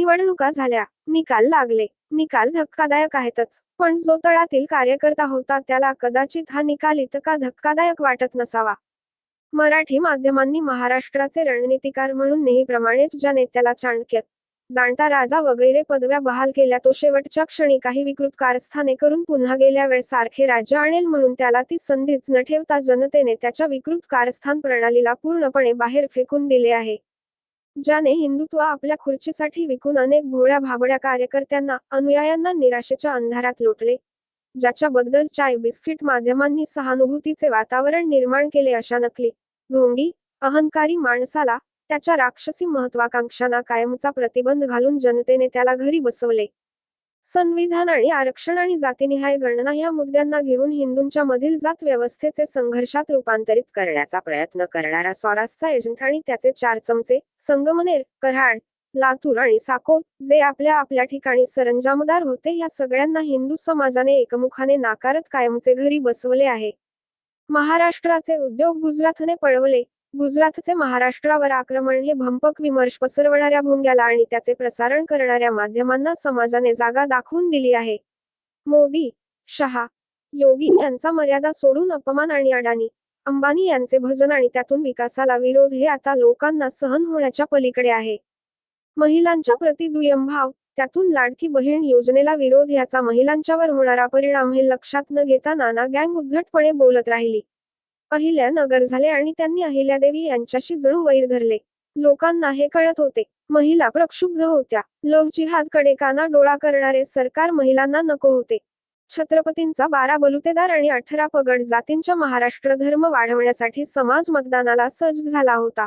निवडणुका झाल्या. निकाल लागले. निकाल धक्कादायक आहेतच. पण जो तळातील कार्यकर्ता होता त्याला कदाचित हा निकाल इतका धक्कादायक वाटत नसावा. मराठी माध्यमांनी महाराष्ट्राचे रणनीतिकार म्हणून नेहमीप्रमाणेच ज्या नेत्याला चाणक्य जाणता राजा वगैरे पदव्या बहाल केल्या तो शेवटच्या क्षणी काही विकृत कारस्थाने करून पुन्हा गेल्या वेळ सारखे राज्य आणेल म्हणून त्याला ती संधीच न ठेवता जनतेने त्याच्या विकृत कारस्थान प्रणालीला पूर्णपणे बाहेर फेकून दिले आहे. ज्याने हिंदुत्व आपल्या खुर्चीसाठी विकून अनेक भोळ्या भाबड्या कार्यकर्त्यांना अनुयायांना निराशेच्या अंधारात लोटले. ज्याच्याबद्दल चाय बिस्किट माध्यमांनी सहानुभूतीचे वातावरण निर्माण केले अशा नकली ढोंगी अहंकारी माणसाला त्याच्या राक्षसी महत्वाकांक्षांना कायमचा प्रतिबंध घालून जनतेने त्याला घरी बसवले. संविधान आणि आरक्षण आणि जातीनिहाय गणना या मुद्द्यांना घेऊन हिंदूंच्या मधील जात व्यवस्थेचे संघर्षात रूपांतरित करण्याचा प्रयत्न करणारा स्वराजचा एजंट आणि त्याचे चार चमचे संगमनेर कराड लातूर आणि साकोर जे आपल्या आपल्या ठिकाणी सरंजामदार होते या सगळ्यांना हिंदू समाजाने एकमुखाने नाकारत कायमचे घरी बसवले आहे. महाराष्ट्राचे उद्योग गुजरातने पळवले गुजरातचे महाराष्ट्रावर आक्रमण हे भंपक विमर्श पसरवणाऱ्या भोंग्याला आणि त्याचे प्रसारण करणाऱ्या माध्यमांना समाजाने जागा दाखवून दिली आहे. मोदी शहा योगी यांचा मर्यादा सोडून अपमान आणि अडाणी अंबानी यांचे भजन आणि त्यातून विकासाला विरोध हे आता लोकांना सहन होण्याच्या पलीकडे आहे. महिलांच्या प्रति दुय्यम भाव त्यातून लाडकी बहीण योजनेला विरोध याचा महिलांच्यावर होणारा परिणाम हे लक्षात न घेता नाना गँग उद्धटपणे बोलत राहिली. अहिल्या नगर झाले आणि त्यांनी अहिल्यादेवी यांच्याशी जणू वैर धरले. लोकांना हे कळत होते. महिला प्रक्षुब्ध होत्या. लव जिहादकडे काना डोळा करणारे सरकार महिलांना नको होते. छत्रपतींचा बारा बलुतेदार आणि अठरा पगड जातींच्या महाराष्ट्र धर्म वाढवण्यासाठी समाज मतदानाला सज्ज झाला होता.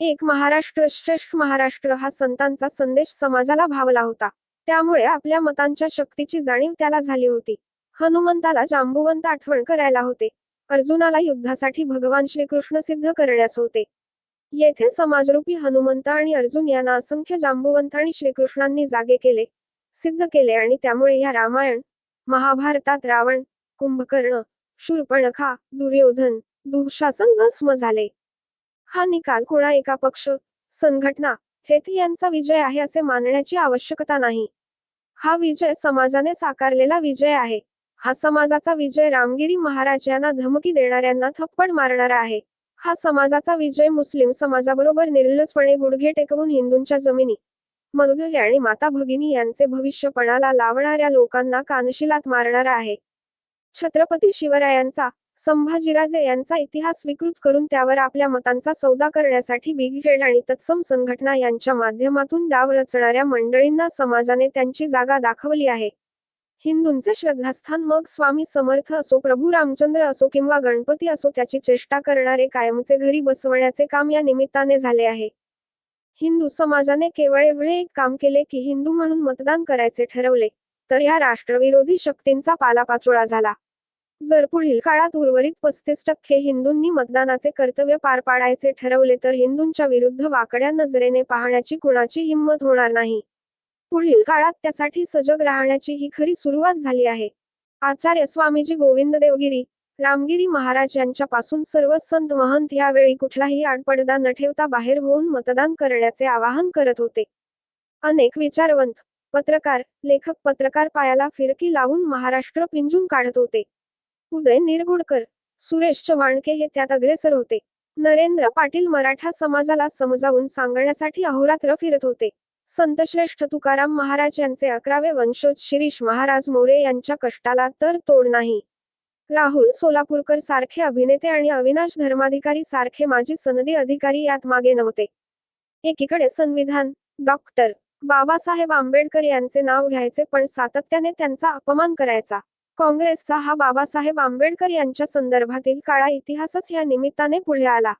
एक महाराष्ट्र श्रेष्ठ महाराष्ट्र हा संतांचा संदेश समाजाला भावला होता. त्यामुळे आपल्या मतांच्या शक्तीची जाणीव त्याला झाली होती. हनुमंताला जांबुवंत आठवण करायला होते. अर्जुनाला युद्धासाठी भगवान श्रीकृष्ण सिद्ध करण्यास होते. येथे समाजरूपी हनुमंत आणि अर्जुन यांना असंख्य जांबुवंत आणि श्रीकृष्णांनी जागे केले सिद्ध केले आणि त्यामुळे या रामायण महाभारतात रावण कुंभकर्ण शूर्पणखा दुर्योधन दुःशासन भस्म झाले. हा निकाल कोणा एका पक्ष संघटना हेती यांचा विजय आहे असे मानण्याची आवश्यकता नाही. हा विजय समाजाने साकारलेला विजय आहे. हा समाजाचा विजय रामगिरी महाराज यांना धमकी देणाऱ्यांना थप्पड मारणारा आहे. हा समाजाचा विजय मुस्लिम समाजाबरोबर निर्लजपणे गुडघे टेकवून हिंदूंच्या जमिनी मधुदय आणि माता भगिनी यांचे भविष्य पणाला लावणाऱ्या लोकांना कानशिलात मारणारा आहे. छत्रपती शिवरायांचा संभाजीराजे यांचा इतिहास विकृत करून त्यावर आपल्या मतांचा सौदा करण्यासाठी बिगरेड आणि तत्सम संघटना यांच्या माध्यमातून डाव रचणाऱ्या मंडळींना समाजाने त्यांची जागा दाखवली आहे. हिंदूंचे श्रद्धास्थान मग स्वामी समर्थ असो प्रभू रामचंद्र असो किंवा गणपती असो त्याची चेष्टा करणारे कायमचे घरी बसवण्याचे काम या निमित्ताने झाले आहे. हिंदू समाजाने केवळ एवढे एक काम केले की हिंदू म्हणून मतदान करायचे ठरवले तर या राष्ट्रविरोधी शक्तींचा पालापाचोळा झाला. जर पुढील काळात उर्वरित पस्तीस टक्के हिंदूंनी मतदानाचे कर्तव्य पार पाडायचे ठरवले तर हिंदूंच्या विरुद्ध वाकड्या नजरेने पाहण्याची कुणाची हिंमत होणार नाही. पुढील काळात त्यासाठी सजग राहण्याची ही खरी सुरुवात झाली आहे. आचार्य स्वामीजी गोविंद देवगिरी रामगिरी महाराज यांच्यापासून सर्व संत महंत यावेळी कुठलाही आडपडदा न ठेवता बाहेर होऊन मतदान करण्याचे आवाहन करत होते. अनेक विचारवंत पत्रकार लेखक पत्रकार पायाला फिरकी लावून महाराष्ट्र पिंजून काढत होते. उदय निरगुडकर सुरेश चव्हाणके हे त्यात अग्रेसर होते. नरेंद्र पाटील मराठा समाजाला समजावून सांगण्यासाठी अहोरात्र फिरत होते. संतश्रेष्ठ तुकाराम महाराज यांचे अकरावे वंशज शिरीष महाराज मोरे यांच्या कष्टाला तर तोड नाही. राहुल सोलापूरकर सारखे अभिनेते आणि अविनाश धर्माधिकारी सारखे माजी सनदी अधिकारी यात मागे नव्हते. एकीकडे संविधान डॉक्टर बाबासाहेब आंबेडकर यांचे नाव घ्यायचे पण सातत्याने त्यांचा अपमान करायचा. काँग्रेसचा हा बाबासाहेब आंबेडकर यांच्या संदर्भातील काळा इतिहासच या निमित्ताने पुढे आला.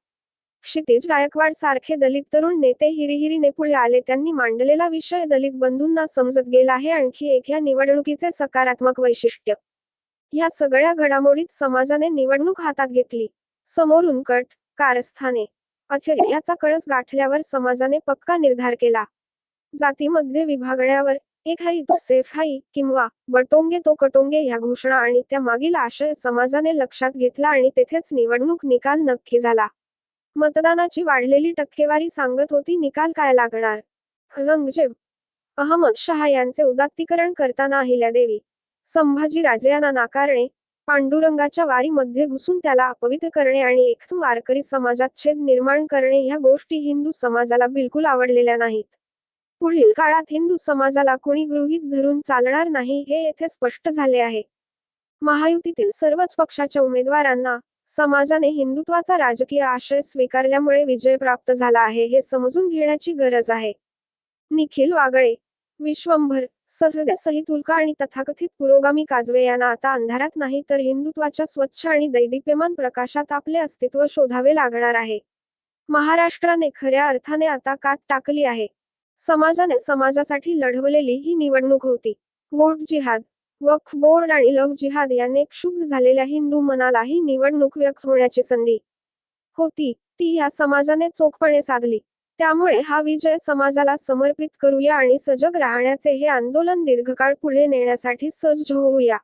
क्षितिज गायकवाड सारखे दलित तरुण नेते हिरिहिरीने पुढे आले. त्यांनी मांडलेला विषय दलित बंधूंना समजत गेला आहे. आणखी एक या निवडणुकीचे सकारात्मक वैशिष्ट्य. या सगळ्या घडामोडीत समाजाने निवडणूक हातात घेतली. समोरून कट कारस्थाने. अखेर याचा कळस गाठल्यावर समाजाने पक्का निर्धार केला. जातीमध्ये विभागण्यावर एक हाई तो सेफ हाई किंवा बटोंगे तो कटोंगे ह्या घोषणा आणि त्या मागील आशय समाजाने लक्षात घेतला आणि तेथेच निवडणूक निकाल नक्की झाला. मतदानाची वाढलेली टक्केवारी सांगत होती निकाल काय लागणार? औरंगजेब अहमद शहा यांचे उदात्तीकरण करताना अहिल्यादेवी संभाजीराजे यांना नाकारणे पांडुरंगाच्या वारीमध्ये घुसून त्याला अपवित्र करणे आणि एकदम वारकरी समाजात छेद निर्माण करणे ह्या गोष्टी हिंदू समाजाला बिलकुल आवडलेल्या नाहीत. पुढील काळात हिंदू समाजाला कोणी गृहीत धरून चालणार नाही हे येथे स्पष्ट झाले आहे. महायुतीतील सर्वच पक्षाच्या उमेदवारांना समाजाने हिंदुत्वाचा राजकीय आशय स्वीकारल्यामुळे विजय प्राप्त झाला आहे हे समजून घेण्याची गरज आहे. निखिल वागळे विश्वंभर सह्य सहित उल्का आणि तथाकथित पुरोगामी काजवे यांना आता अंधारात नाही तर हिंदुत्वाच्या स्वच्छ आणि दैदिप्यमान प्रकाशात आपले अस्तित्व शोधावे लागणार आहे. महाराष्ट्राने खऱ्या अर्थाने आता काट टाकली आहे. समाजाने समाजासाठी लढवलेली ही निवडणूक होती. वोट जिहाद वक्फ बोर्ड आणि लव जिहाद याने क्षुब्ध झालेल्या हिंदू मनालाही निवडणूक व्यक्त होण्याची संधी होती. ती या समाजाने चोखपणे साधली. त्यामुळे हा विजय समाजाला समर्पित करूया आणि सजग राहण्याचे हे आंदोलन दीर्घकाळ पुढे नेण्यासाठी सज्ज होऊया.